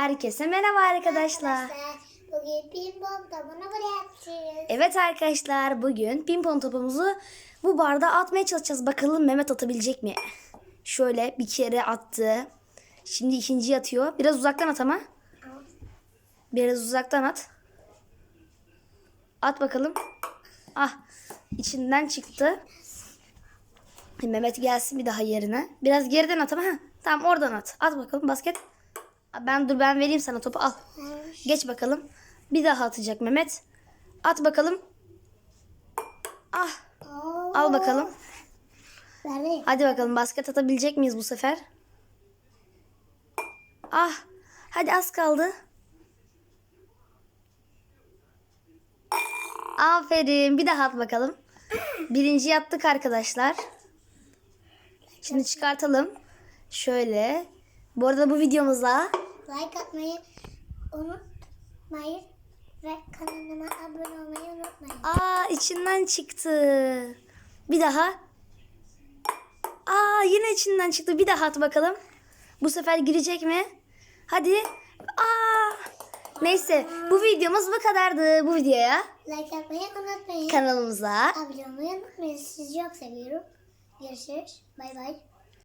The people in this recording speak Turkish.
Herkese merhaba arkadaşlar. Bugün pimpon topunu buraya yapacağız. Evet arkadaşlar bugün pimpon topumuzu bu barda atmaya çalışacağız. Bakalım Mehmet atabilecek mi? Şöyle bir kere attı. Şimdi ikinciyi atıyor. Biraz uzaktan at ama. Biraz uzaktan at. At bakalım. Ah içinden çıktı. Mehmet gelsin bir daha yerine. Biraz geriden at ama. Ha, tamam oradan at. At bakalım basket. Ben dur ben vereyim sana topu al. Geç bakalım. Bir daha atacak Mehmet. At bakalım. Ah al bakalım. Hadi bakalım basket atabilecek miyiz bu sefer? Ah hadi az kaldı. Aferin bir daha at bakalım. Birinci attık arkadaşlar. Şimdi çıkartalım. Şöyle. Bu arada bu videomuza Like atmayı unutmayın. Ve kanalıma abone olmayı unutmayın. Aa içinden çıktı. Bir daha. Aa yine içinden çıktı. Bir daha at bakalım. Bu sefer girecek mi? Hadi. Aa. Neyse bu videomuz bu kadardı. Bu videoya Like atmayı unutmayın. kanalımıza Abone olmayı unutmayın. Sizi çok seviyorum. Görüşürüz. Bay bay.